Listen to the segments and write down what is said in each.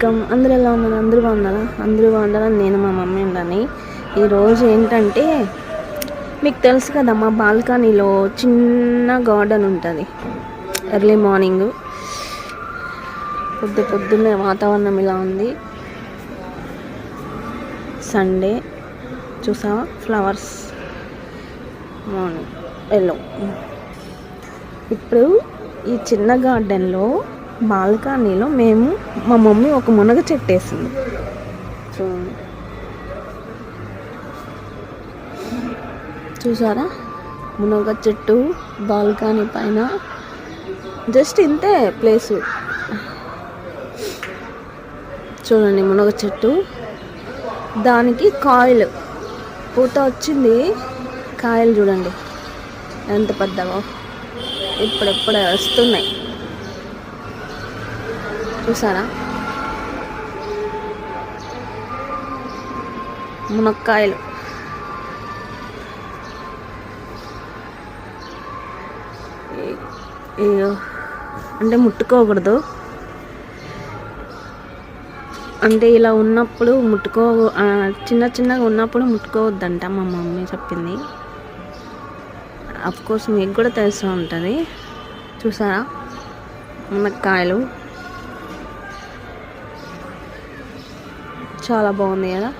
Welcome. అందరూ ఎలా ఉన్నారు? అందరూ బాగున్నారా? అందరూ బాగున్నారా? నేను మా మమ్మీ ఉండని ఈరోజు ఏంటంటే మీకు తెలుసు కదా మా బాల్కనీలో చిన్న గార్డెన్ ఉంటుంది. Early morning. పొద్దు పొద్దున్నే వాతావరణం ఇలా ఉంది. సండే. చూసావా? ఫ్లవర్స్. మార్నింగ్. ఎల్లో. ఇప్పుడు ఈ చిన్న గార్డెన్లో బాల్కనీలో మేము మా మమ్మీ ఒక మునగ చెట్టు వేసింది చూడండి చూసారా? మునగ చెట్టు బాల్కనీ పైన. జస్ట్ ఇంతే ప్లేసు. చూడండి మునగ చెట్టు. దానికి కాయలు. పూత వచ్చింది. కాయలు చూడండి. ఎంత పెద్దగా ఇప్పుడెప్పుడే వస్తున్నాయి. చూసారా? మునక్కాయలు. అంటే ముట్టుకోకూడదు. అంటే ఇలా ఉన్నప్పుడు ముట్టుకో చిన్న చిన్నగా ఉన్నప్పుడు ముట్టుకోవద్దంట మా మమ్మీ చెప్పింది. అఫ్కోర్స్ మీకు కూడా తెలుస్తూ ఉంటుంది. చూసారా? మునక్కాయలు. చాలా బాగుంది కదా.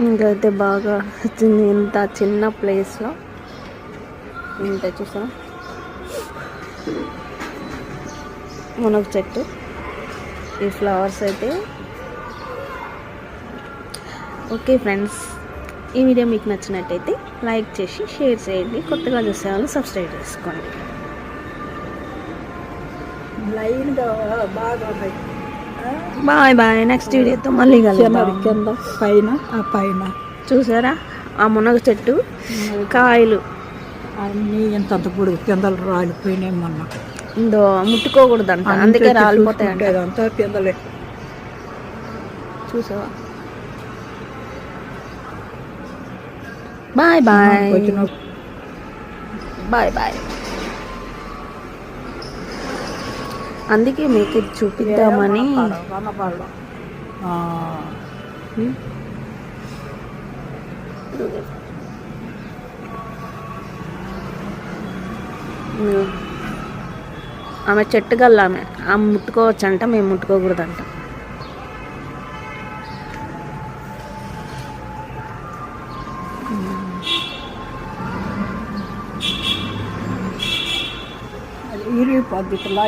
ఇంకైతే బాగా వచ్చింది ఇంత చిన్న ప్లేస్లో. ఇంత చూసా మునగ చెట్టు. ఈ ఫ్లవర్స్ అయితే. ఓకే ఫ్రెండ్స్ ఈ వీడియో మీకు నచ్చినట్టయితే లైక్ చేసి షేర్ చేయండి. కొత్తగా చూసే వాళ్ళు సబ్స్క్రైబ్ చేసుకోండి. లైన్గా బాగా ఉన్నాయి బాయ్ బాయ్ నెక్స్ట్ వీడియోతో మళ్ళీ కలుద్దాం. కింద పైన. ఆ పైన. చూసారా? ఆ మునగ చెట్టు కాయలు. అన్నీ ఇంత పొడుగు కిందలు రాలిపోయినాయి మొన్న. ఇందో ముట్టుకోకూడదంట. అందుకే రాలిపోతాయంట. అంతా కిందలే చూసావా? Bye bye. Bye bye. అందుకే మీకు ఇది చూపిద్దామని. ఆమె చెట్టు గల్ల ఆమె. ఆమె ముట్టుకోవచ్చంట మేము ముట్టుకోకూడదంట. ఇరిగి పద్ధతిలా